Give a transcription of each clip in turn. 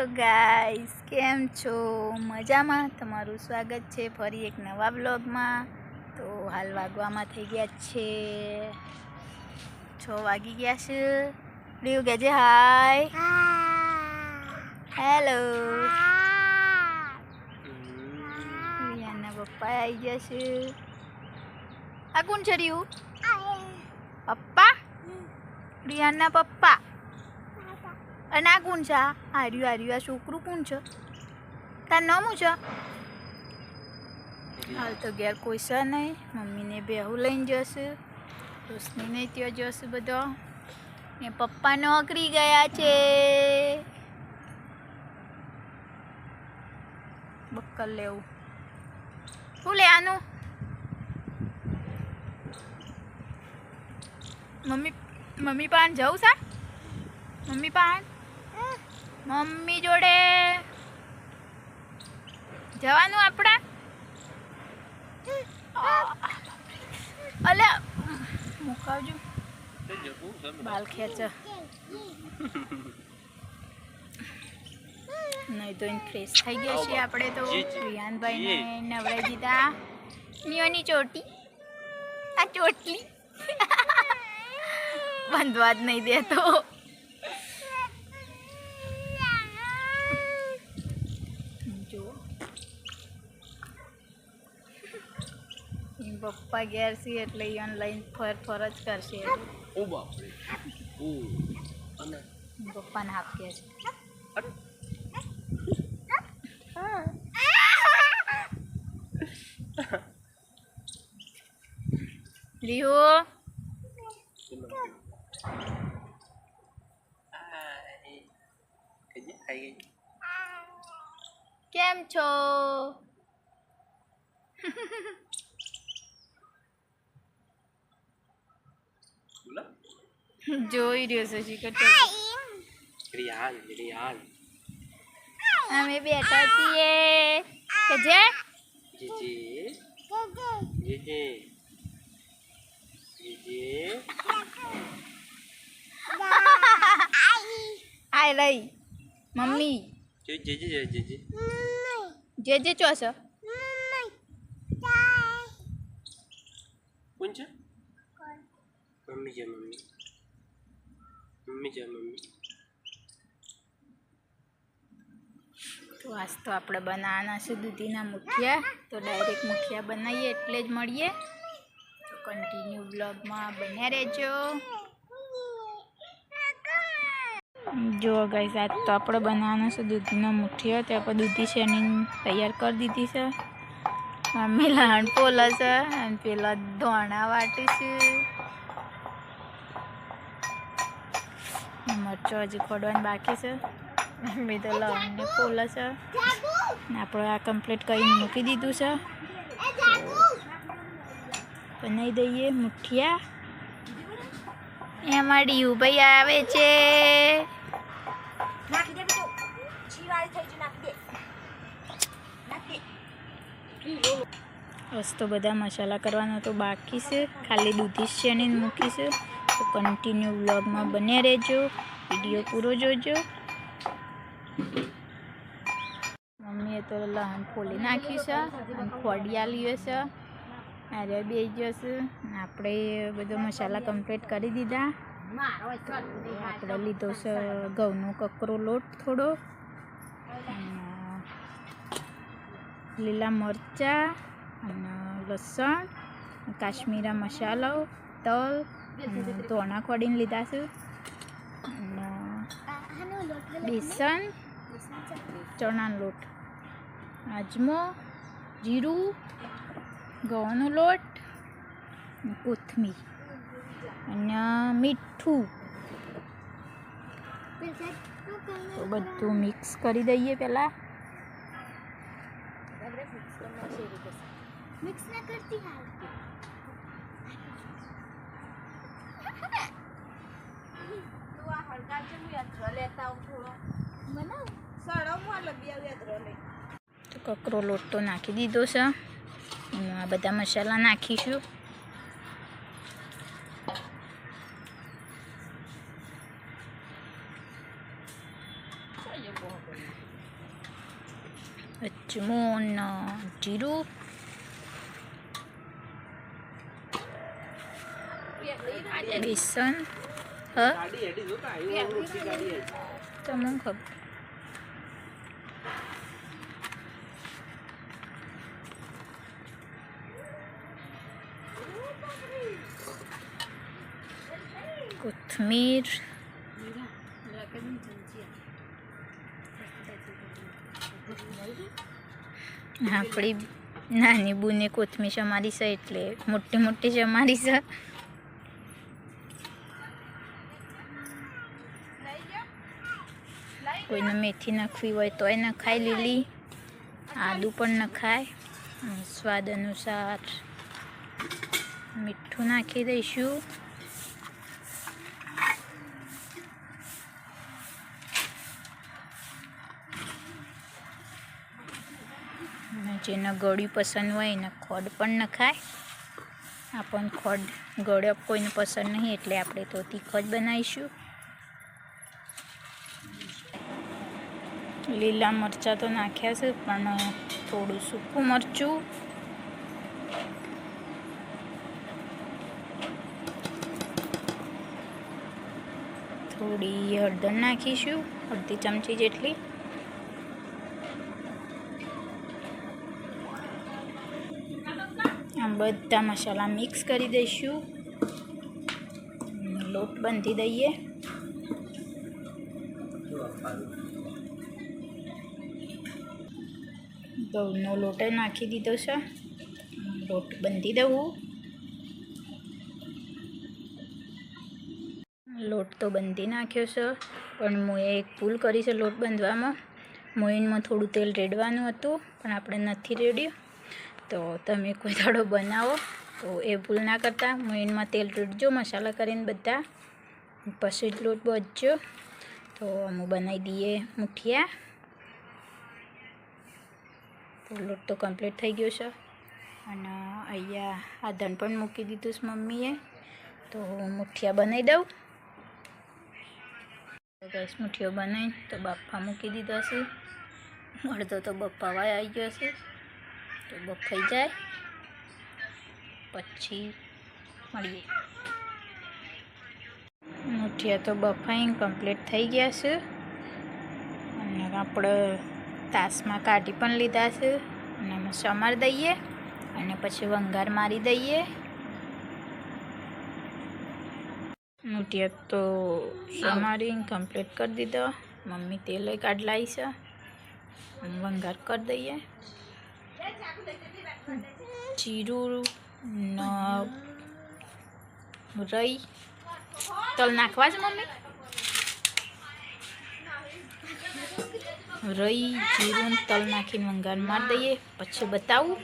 Hello guys કેમ છો? મજામાં? તમારું સ્વાગત છે ફરી એક નવા બ્લોગમાં તો હાલ વાગવામાં થઈ ગયા છે. છ વાગી ગયા છે. રીવ કહેજે હાય હેલો રિયાના પપ્પા આવી ગયા છે. આ કોણ છે પપ્પા? રિયાના પપ્પા? અને આ કોણ છે, આ આર્યું આર્યું, આ છોકરું કોણ છે. તાર નામ છે? હાલ તો ઘેર કોઈ છે નહીં. મમ્મીને બેહું લઈને જશે, રોશનીને ત્યાં જશે બધો. ને પપ્પા નોકરી ગયા છે. બક્કર લેવું. શું લે આનું મમ્મી મમ્મી પાન જવું છે? મમ્મી પાન મમ્મી જોડે. જવાનું આપણે? અલે, મુકાવજો. બાલ ખેંચ. નહીં તો ફ્રેશ થઈ ગયા છીએ આપણે તો. રિયાનભાઈને નવરાઈ દીધા. નિયોની ચોટી. આ ચોટલી. બંધવા જ નહીં દેતો જો એન પપ્પા ઘેર છે એટલે એ ઓનલાઈન ફર ફર જ કરશે. ઓ બાપરે. ઓ. અને? પપ્પાને હાફ કહે છે. ગઈ કેમ છો બોલા જોઈ રહ્યો છે શિકટ રિયાન રિયાન અમે બેઠા છીએ કે જે જીજી જીજી જીજી આય લઈ મમ્મી જો જીજી જીજી જે જે ચો છો કોણ છે મમ્મી છે મમ્મી મમ્મી છે, મમ્મી. તો આજ તો આપણે બનાવવાના છે, દૂધીના મુઠિયા. તો ડાયરેક્ટ મુઠિયા બનાવીએ, એટલે જ મળીએ. તો કન્ટિન્યુ બ્લોગમાં બન્યા રહેજો. જો ગાઈસ આજ તો આપણે બનાવવાના છે દૂધીના મુઠ્ઠીઓ તે આપણે દૂધી શેની તૈયાર કરી દીધી છે. મમ્મી લાણ પોલા છે, અને પેલા ધોણા વાટી મરચો હજી ખોડવાની બાકી છે. મેં તો લવણને પોલા છે ને આપણે આ કમ્પ્લીટ કરીને મૂકી દીધું છે. બનાવી દઈએ મુઠિયા. એમાં ડીયુભાઈ આવે છે. બસ તો બધા મસાલા કરવાનો તો બાકી છે. ખાલી દૂધી જ છે ને મૂકી છે. તો કન્ટિન્યુ વ્લોગમાં બને રહેજો. વીડિયો પૂરો જોજો. મમ્મીએ તો લહણ ફોલી નાખ્યું છે અને ફોડિયા લીધો છે. અરે બે જશે છે. આપણે બધો મસાલા કમ્પ્લીટ કરી દીધા. આપણે લીધો છે ઘઉંનો કકરો લોટ થોડો. લીલા મરચાં અને લસણ, કાશ્મીરા મસાલો તલ ધોણા ખોડીને લીધા છે. બેસન, ચણાનો લોટ આજમો જીરું ઘઉંનો લોટ કોથમીર. અને મીઠું. તો બધું મિક્સ કરી દઈએ પહેલાં. મિક્સ ના કરતી હાલ. તો કકરો લોટ તો નાખી દીધો છે. અને આ બધા મસાલા નાખીશું. અજમો ને જીરું બેસન. હ ગાડી હેડી જોતા આવ્યું રોટલી ગાડી હેડી તો મને ખબર કોથમીર આપણી નાની બુને કોથમીર સમારી છે એટલે મોટી મોટી સમારી છે કોઈને મેથી નાખવી હોય તો તોય નખાય, લીલી. આદુ પણ નખાય. સ્વાદ અનુસાર મીઠું નાખી દઈશું. જેને ગળ્યું પસંદ હોય એને ખોડ પણ નખાય. આપણને ખોડ ગળ્યો, કોઈને પસંદ નહીં એટલે આપણે તો તીખો જ બનાવીશું. લીલા મરચાં તો નાખ્યા છે, પણ થોડું સૂકું મરચું. થોડી હળદર નાખીશું, અડધી ચમચી જેટલી. આ બધા મસાલા મિક્સ કરી દઈશું. અને લોટ બાંધી દઈએ. ઘઉંનો લોટ નાખી દીધો છે. લોટ બાંધી દઉં. લોટ તો બાંધી નાખ્યો છે, પણ મોએ એક ભૂલ કરી છે લોટ બાંધવામાં. મોઈનમાં થોડું તેલ રેડવાનું હતું, પણ આપણે નથી રેડ્યું. તો તમે કોઈ દાડો બનાવો, તો એ ભૂલ ના કરતા. મોઈનમાં તેલ રેડજો, મસાલા કરીને બધા. પછી જ લોટ બચજો તો અમુ બનાવી દઈએ મુઠિયા. લોટ તો કમ્પ્લીટ થઈ ગયો છે. અને અહીંયા આધણ પણ મૂકી દીધું છે મમ્મીએ. તો મુઠિયા બનાવી દઉં. ગેસ મુઠ્ઠીઓ બનાવી તો બફા મૂકી દીધા છે. અડધો તો બફાવાય આવી ગયો છે. તો બફાઈ જાય. પછી મળીએ. મુઠિયા તો બફાઈ કમ્પ્લીટ થઈ ગયા છે. અને આપણે તાસમાં કાઢી પણ લીધા છે. અને એમાં સમાર દઈએ અને પછી વંગાર મારી દઈએ. મુઠિયા તો સમારીને કમ્પ્લીટ કરી દીધો. મમ્મી તેલ કાઢ લાવી છે. વંગાર કરી દઈએ. જીરું રઈ. તલ નાખવા છે મમ્મી? રઈ જીરું તલ નાખીને વંગાર મારી દઈએ. પછી બતાવું.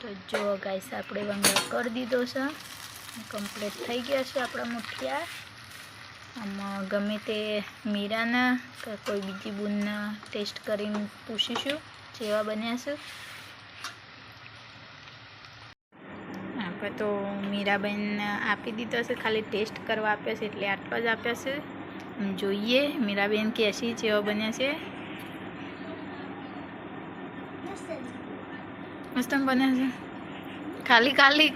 તો જો ગાઈસ આપણે વંગાર કરી દીધો છે. કમ્પ્લીટ થઈ ગયા છે આપણા મુઠિયા. આમાં ગમે તે મીરાના કે કોઈ બીજી બૂનના ટેસ્ટ કરીને પૂછીશું જેવા બન્યા છે. આપણે તો મીરાબેન આપી દીધો છે, ખાલી ટેસ્ટ કરવા આપ્યા છે એટલે આટલો જ આપ્યા છે. જોઈએ મીરાબેન કેસી જેવા બન્યા છે? મસ્ત બન્યા છે. ખાલી ખાલી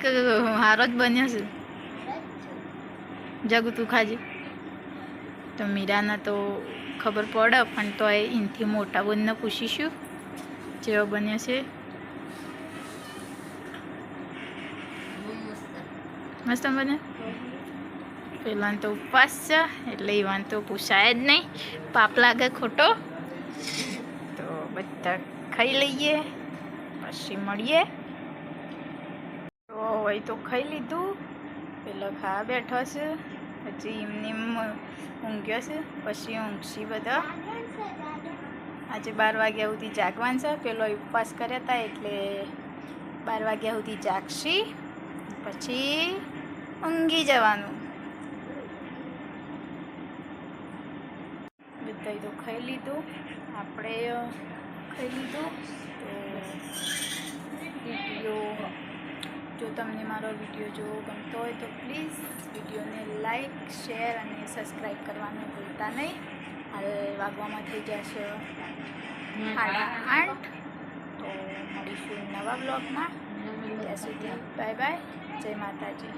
હારો જ બન્યો છે. જગતું ખાજે. તો મીરાના તો ખબર પડે પણ તો એનાથી મોટા બોનને પૂછીશું જેવો બન્યો છે. મસ્ત. બને પેલા તો ઉપવાસ છે, એટલે ઈવાન તો પૂછાય જ નહીં. પાપ લાગે ખોટો. તો બધા ખાઈ લઈએ, પછી મળીએ. તો હવે તો ખાઈ લીધું. પેલો ખાવા બેઠો છે, પછી એમને એમ ઊંઘ્યો છે, પછી ઊંઘશી બધા. આજે બાર વાગ્યા સુધી જાગવાનું છે, પેલો ઉપવાસ કર્યા હતા એટલે બાર વાગ્યા સુધી જાગશી, પછી ઊંઘી જવાનું. બધાય તો ખાઈ લીધું. આપણે ખાઈ લીધું. તો વીડિયો, જો તમને મારો વીડિયો જોવો ગમતો હોય તો પ્લીઝ વિડીયોને લાઈક, શેર અને સબસ્ક્રાઈબ કરવાનું ભૂલતા નહીં. હાલ વાગવામાં થઈ જશે સાડા આઠ. તો મળીશું નવા બ્લોગમાં ત્યાં સુધી બાય બાય. જય માતાજી.